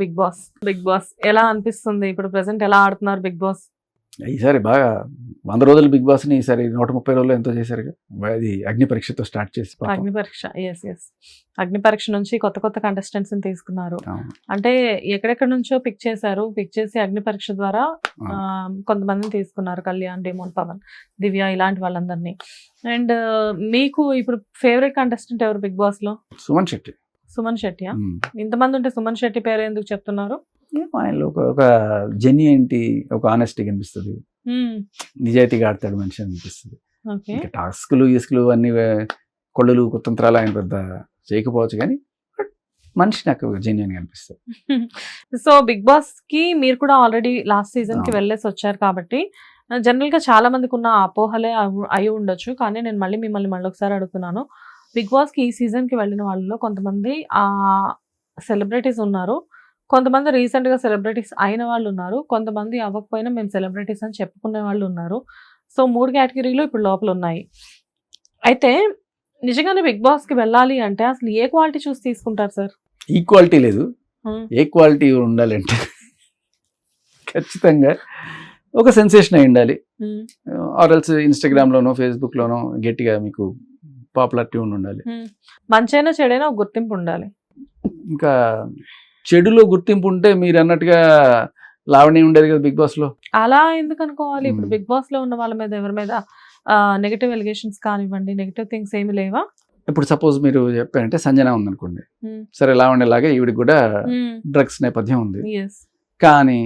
Big boss big boss ఎలా అనిపిస్తుంది? ఇప్పుడు ప్రెసెంట్ ఎలా ఆడుతున్నారు బిగ్ బాస్? ఈసారి బాగా వంద రోజులు బిగ్ బాస్ని ఈసారి నూట ముప్పై రోజులు ఎంతో చేశారుగా. అది అగ్ని పరీక్షతో స్టార్ట్ చేసి. అగ్ని పరీక్ష ఎస్ ఎస్ అగ్ని పరీక్ష నుంచి కొత్త కొత్త కంటెస్టెంట్స్ తీసుకున్నారు. అంటే ఎక్కడెక్కడ నుంచో పిక్ చేశారు. పిక్ చేసి అగ్ని పరీక్ష ద్వారా కొంతమందిని తీసుకున్నారు. కళ్యాణ్ డేమోన్ పవన్ దివ్య ఇలాంటి వాళ్ళందరినీ. అండ్ మీకు ఇప్పుడు ఫేవరెట్ కంటెస్టెంట్ ఎవరు బిగ్ బాస్లో సుమన్ శెట్టి. సుమన్ శెట్టి. ఇంతమంది ఉంటే సుమన్ శెట్టి పేరు ఎందుకు చెప్తున్నారు ఆయనలో ఒక ఒక జెన్యునిటీ ఒక ఆనెస్టీ కనిపిస్తుంది. నిజాయితీగా ఆడతాడు మనిషి అనిపిస్తుంది. ఇంకా టాస్క్లు ఇసుకలు అన్ని కొళ్ళలు కుతంత్రాలు ఆయన పెద్ద చేయకపోవచ్చు కానీ మనిషి నాకు జెన్యున్ అనిపిస్తుంది. సో బిగ్ బాస్కి మీరు కూడా ఆల్రెడీ లాస్ట్ సీజన్కి. వెళ్ళేసి వచ్చారు కాబట్టి జనరల్గా చాలా మందికి ఉన్న అపోహలే అయి ఉండొచ్చు. కానీ నేను మళ్ళీ మిమ్మల్ని మళ్ళీ ఒకసారి అడుగుతున్నాను. బిగ్ బాస్కి ఈ సీజన్కి వెళ్ళిన వాళ్ళలో కొంతమంది ఆ సెలబ్రిటీస్ ఉన్నారు. కొంతమంది రీసెంట్గా సెలబ్రిటీస్ అయిన వాళ్ళు ఉన్నారు. కొంతమంది అవ్వకపోయినా మేము సెలబ్రిటీస్ అని చెప్పుకునే వాళ్ళు ఉన్నారు. సో మూడు కేటగిరీలు ఇప్పుడు లోపల ఉన్నాయి. అయితే నిజంగానే బిగ్ బాస్కి వెళ్ళాలి అంటే అసలు ఏ క్వాలిటీ చూసి తీసుకుంటారు సార్? ఈక్వాలిటీ లేదు. ఏ క్వాలిటీ ఉండాలంటే ఖచ్చితంగా ఒక సెన్సేషన్ అయి ఉండాలి. ఆర్ఎల్స్ ఇన్స్టాగ్రామ్లోనో ఫేస్బుక్లోనో గట్టిగా మీకు పాపులారిటీ ఉండి ఉండాలి. మంచైనా చెడైనా గుర్తింపు ఉండాలి ఇంకా చెడులో గుర్తింపు ఉంటే మీరు అన్నట్టుగా లావణ్య ఉండేది కదా బిగ్ బాస్లో? అలా ఎందుకు అనుకోవాలి ఇప్పుడు. బిగ్ బాస్లో ఉన్న వాళ్ళ మీద ఎవరి మీద నెగటివ్ ఎలిగేషన్స్ కానివ్వండి నెగటివ్ థింగ్స్ ఏమి లేవా? ఇప్పుడు సపోజ్ మీరు చెప్పారంటే సంజన ఉందనుకోండి. సరే లావణ్య లాగా ఈవిడికి కూడా డ్రగ్స్ నేపథ్యం ఉంది. కానీ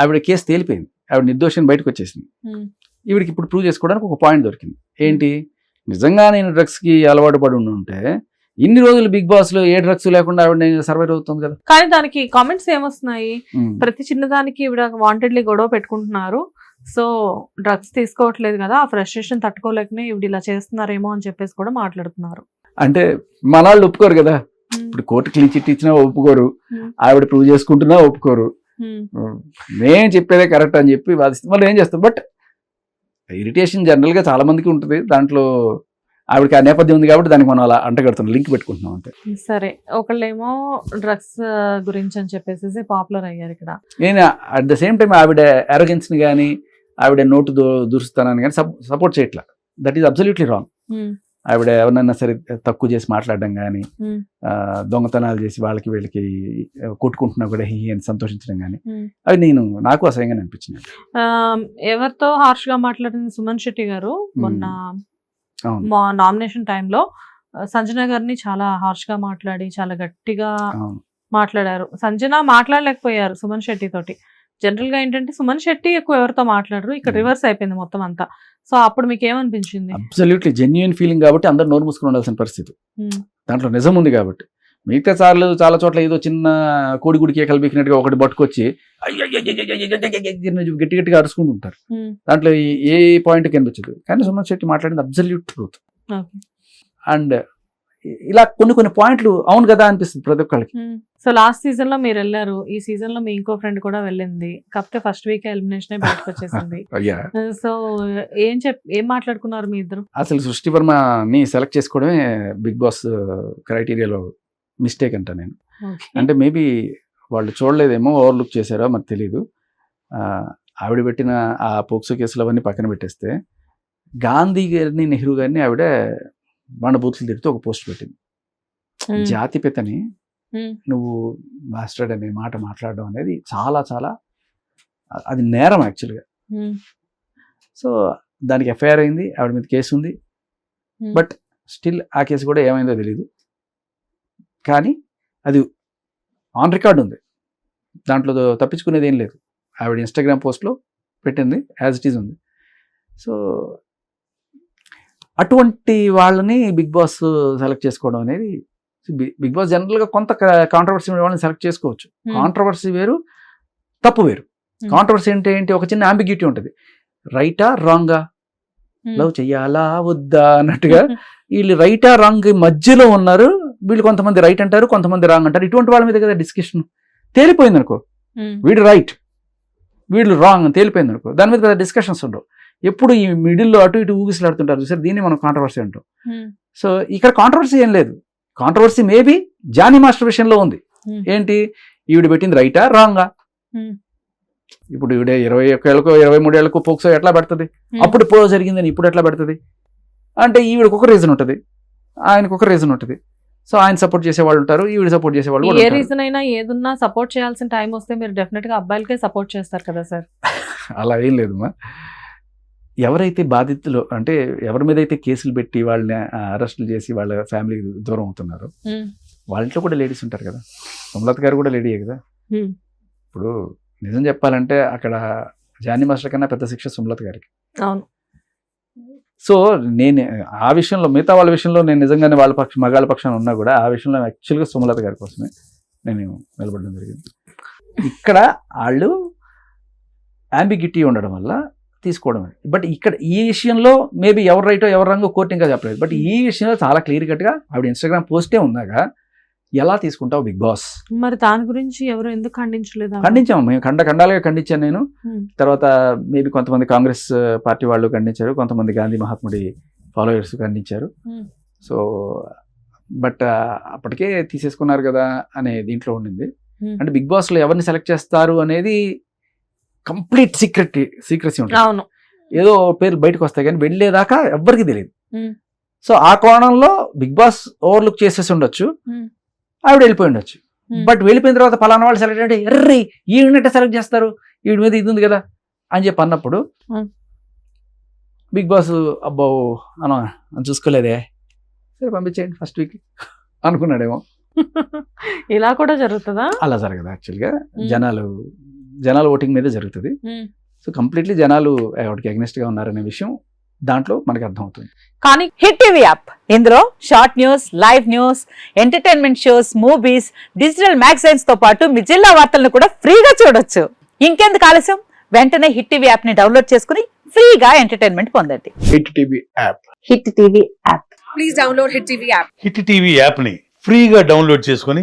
ఆవిడ కేసు తేలిపోయింది. ఆవిడ నిర్దోషం బయటకు వచ్చేసింది ఈవిడికి ఇప్పుడు ప్రూవ్ చేసుకోవడానికి ఒక పాయింట్ దొరికింది. ఏంటి? నిజంగా నేను డ్రగ్స్కి అలవాటు పడి ఉంటే ఇన్ని రోజులు బిగ్ బాస్లో ఏ డ్రగ్స్ లేకుండా ఆవిడ సర్వైవ్ అవుతుంది కదా? కానీ దానికి కామెంట్స్ ఏమొస్తున్నాయి. ప్రతి చిన్నదానికి ఇవిడ వాంటెడ్లీ గొడవ పెట్టుకుంటున్నారు. సో డ్రగ్స్ తీసుకోవట్లేదు కదా ఆ ఫ్రస్ట్రేషన్ తట్టుకోలేకనే ఇవిడ ఇలా చేస్తున్నారేమో అని చెప్పేసి కూడా మాట్లాడుతున్నారు. అంటే మన వాళ్ళు ఒప్పుకోరు కదా? ఇప్పుడు కోర్టు క్లీన్ చిట్ ఇచ్చినా ఒప్పుకోరు. ఆవిడ ప్రూవ్ చేసుకుంటున్నా ఒప్పుకోరు. నేను చెప్పేదే కరెక్ట్ అని చెప్పి వాదిస్తే. మళ్ళీ ఏం చేస్తాం? బట్ ఇరిటేషన్ జనరల్గా చాలా మందికి ఉంటుంది. దాంట్లో ఆవిడకి ఆ నేపథ్యం ఉంది కాబట్టి దానికి మనం అలా అంటగడుతున్నాం లింక్ పెట్టుకుంటున్నాం అంతే. సరే ఒకళ్ళేమో డ్రగ్స్ గురించి అని చెప్పేసి పాపులర్ అయ్యారు ఇక్కడ. నేను అట్ ద సేమ్ టైం ఆవిడ అరోగెన్స్ని కానీ ఆవిడ నోటు దో దురుస్తానని కానీ సపోర్ట్ చేయట్లా. That is absolutely wrong. ఆవిడ ఎవరినైనా సరే తక్కువ చేసి మాట్లాడడం కానీ. దొంగతనాలు చేసి వాళ్ళకి వీళ్ళకి కొట్టుకుంటున్నా కూడా హీ అని సంతోషించడం కానీ. అవి నేను నాకు అసహ్యంగా అనిపించింది ఎవరితో హార్ష్గా మాట్లాడింది సుమన్ శెట్టి గారు మొన్న మా నామినేషన్ టైంలో సంజన గారిని చాలా హార్ష్గా మాట్లాడి చాలా గట్టిగా మాట్లాడారు. సంజన మాట్లాడలేకపోయారు సుమన్ శెట్టి తోటి. జనరల్గా ఏంటంటే సుమన్ శెట్టి ఎక్కువ ఎవరితో మాట్లాడరు. ఇక్కడ. రివర్స్ అయిపోయింది మొత్తం అంతా. సో అప్పుడు మీకు ఏమనిపించింది అబ్సల్యూట్లీ జెన్యున్ ఫీలింగ్ కాబట్టి అందరు నోరు మూసుకుని ఉండాల్సిన పరిస్థితి. దాంట్లో నిజం ఉంది కాబట్టి. మిగతా సార్లు చాలా చోట్ల ఏదో చిన్న కోడిగుడి కేకలు బీకినట్టుగా ఒకటి పట్టుకొచ్చి గట్టి గట్టిగా అరుచుకుంటూ ఉంటారు దాంట్లో ఏ పాయింట్ కనిపించదు కానీ సుమన్ శెట్టి మాట్లాడింది అబ్సల్యూట్ ట్రూత్ అండ్ ఇలా కొన్ని కొన్ని పాయింట్లు అవును కదా అనిపిస్తుంది ప్రతి ఒక్కళ్ళకి. సో లాస్ట్ సీజన్లో మీరు వెళ్ళారు. ఈ సీజన్లో మీ ఇంకో ఫ్రెండ్ కూడా వెళ్ళింది. కాకపోతే ఫస్ట్ వీక్ ఎలిమినేషన్ బయటకు వచ్చేసింది. సో ఏం చెప్ ఏం మాట్లాడుకున్నారు మీ ఇద్దరు? అసలు సృష్టి వర్మని సెలెక్ట్ చేసుకోవడమే బిగ్ బాస్ క్రైటీరియాలో మిస్టేక్ అంట నేను. అంటే మేబీ వాళ్ళు చూడలేదేమో ఓవర్లుక్ చేశారో మరి తెలీదు. ఆవిడ పెట్టిన ఆ పోక్సో కేసులు అవన్నీ పక్కన పెట్టేస్తే గాంధీ గారిని నెహ్రూ గారిని ఆవిడ బండబూతులు తిడుతూ ఒక పోస్ట్ పెట్టింది. జాతిపితని. నువ్వు మాస్టర్డ్ అనే మాట మాట్లాడడం అనేది చాలా చాలా అది నేరం యాక్చువల్గా. సో దానికి ఎఫ్ఐఆర్ అయింది ఆవిడ మీద కేసు ఉంది. బట్ స్టిల్ ఆ కేసు కూడా ఏమైందో తెలియదు కానీ అది ఆన్ రికార్డ్ ఉంది దాంట్లో తప్పించుకునేది ఏం లేదు ఆవిడ ఇన్స్టాగ్రామ్ పోస్ట్లో పెట్టింది యాజ్ ఇట్ ఈజ్ ఉంది సో అటువంటి వాళ్ళని బిగ్ బాస్ సెలెక్ట్ చేసుకోవడం అనేది బిగ్ బాస్ జనరల్గా కొంత కాంట్రవర్సీ వాళ్ళని సెలెక్ట్ చేసుకోవచ్చు. Hmm. కాంట్రవర్సీ వేరు తప్పు వేరు. Hmm. కాంట్రవర్సీ అంటే ఏంటి? ఒక చిన్న అంబిగ్యూటీ ఉంటుంది. రైటా రాంగా Hmm. లవ్ చెయ్యాలా వద్దా? అన్నట్టుగా వీళ్ళు రైటా రాంగ్ మధ్యలో ఉన్నారు. వీళ్ళు కొంతమంది రైట్ అంటారు కొంతమంది రాంగ్ అంటారు. ఇటువంటి వాళ్ళ మీద కదా డిస్కషన్ తేలిపోయింది అనుకో Hmm. వీడు రైట్ వీళ్ళు రాంగ్ తేలిపోయింది అనుకో దాని మీద పెద్ద డిస్కషన్స్ ఉండవు. ఎప్పుడు ఈ మిడిల్లో అటు ఇటు ఊగిసలాడుతుంటారు చూసారు? దీన్ని మనం కాంట్రవర్సీ అంటాం. సో ఇక్కడ కాంట్రవర్సీ ఏం లేదు. కాంట్రవర్సీ మేబీ జానీ మాస్టర్ విషయంలో ఉంది. ఏంటి? ఈవిడ పెట్టింది రైటా? రాంగా. ఇప్పుడు ఈవిడ ఇరవై ఒక్క ఏళ్ళకో ఇరవై మూడు ఏళ్ళకో పోక్సో ఎట్లా పెడుతుంది. అప్పుడు పో జరిగిందని ఇప్పుడు ఎట్లా పెడుతుంది? అంటే ఈవిడకి ఒక రీజన్ ఉంటుంది. ఆయనకు ఒక రీజన్ ఉంటుంది. సో ఆయన సపోర్ట్ చేసే వాళ్ళు ఉంటారు ఈవిడ సపోర్ట్ చేసే వాళ్ళు ఏ. రీజన్ అయినా ఏదున్నా సపోర్ట్ చేయాల్సిన టైం వస్తే మీరు డెఫినెట్గా అబ్బాయిలకే సపోర్ట్ చేస్తారు కదా సార్ అలా ఏం లేదు మా. ఎవరైతే బాధితులు అంటే ఎవరి మీద అయితే కేసులు పెట్టి వాళ్ళని అరెస్టులు చేసి వాళ్ళ ఫ్యామిలీకి దూరం అవుతున్నారో వాళ్ళ ఇంట్లో కూడా లేడీస్ ఉంటారు కదా. సుమలత గారు కూడా లేడీయే కదా. ఇప్పుడు నిజం చెప్పాలంటే అక్కడ జానీ మాస్టర్ కన్నా పెద్ద శిక్ష సుమలత గారికి. అవును. సో నేను ఆ విషయంలో మిగతా వాళ్ళ విషయంలో నేను నిజంగానే వాళ్ళ పక్ష మగాళ్ళ పక్షాన ఉన్నా కూడా ఆ విషయంలో యాక్చువల్గా సుమలత గారి కోసమే నేను నిలబడడం జరిగింది. ఇక్కడ వాళ్ళు అంబిగిటీ ఉండడం వల్ల తీసుకోవడం బట్ ఇక్కడ ఈ విషయంలో మేబీ ఎవరు రైటో ఎవరు రంగో కోర్టు ఇంకా చెప్పలేదు. బట్ ఈ విషయంలో చాలా క్లియర్ కట్గా ఆవిడ ఇన్స్టాగ్రామ్ పోస్టే ఉందాగా ఎలా తీసుకుంటావు బిగ్ బాస్ మరి దాని గురించి ఎవరు ఎందుకు ఖండించలేదా ఖండించాము. మేము ఖండ ఖండాలుగా ఖండించాను నేను. Hmm. తర్వాత మేబీ కొంతమంది కాంగ్రెస్ పార్టీ వాళ్ళు ఖండించారు. కొంతమంది గాంధీ మహాత్ముడి ఫాలోయర్స్ ఖండించారు. Hmm. సో బట్ అప్పటికే తీసేసుకున్నారు కదా అనే దీంట్లో ఉండింది. Hmm. అంటే బిగ్ బాస్లో ఎవరిని సెలెక్ట్ చేస్తారు అనేది కంప్లీట్ సీక్రెట్ సీక్రసీ ఉంటుంది అవును ఏదో పేర్లు బయటకు వస్తాయి కానీ వెళ్ళేదాకా ఎవ్వరికి తెలియదు. సో ఆ కోణంలో బిగ్ బాస్ ఓవర్లుక్ చేసేసి ఉండొచ్చు. ఆవిడ వెళ్ళిపోయి ఉండొచ్చు. బట్ వెళ్ళిపోయిన తర్వాత పలానా వాళ్ళు సెలెక్ట్ అంటే ఎర్రీ ఈవిడనట్టే సెలెక్ట్ చేస్తారు ఈవిడ మీద ఇది ఉంది కదా అని చెప్పి అన్నప్పుడు. బిగ్ బాస్ అబ్బో అన అని చూసుకోలేదే సరే పంపించేయండి ఫస్ట్ వీక్ అనుకున్నాడేమో ఇలా కూడా జరుగుతుందా అలా జరగదు యాక్చువల్గా. జనాలు జనాల ఓటింగ్ మీదే జరుగుతుంది. సో కంప్లీట్లీ జనాలు ఆవిడకి అగ్నెస్ట్గా ఉన్నారనే విషయం దాంట్లో మనకి అర్థమవుతుంది. కానీ హిట్ టీవీ యాప్. ఇందులో short news live news entertainment shows movies digital మ్యాగజైన్స్తో పాటు మీ జిల్లా వార్తలను కూడా ఫ్రీగా చూడొచ్చు. ఇంకెందుకు ఆలస్యం? వెంటనే హిట్ టీవీ యాప్ని డౌన్లోడ్ చేసుకుని ఫ్రీగా ఎంటర్టైన్మెంట్ పొందండి. Hit TV app. Hit TV app. Hit TV యాప్ని ఫ్రీగా డౌన్లోడ్ చేసుకొని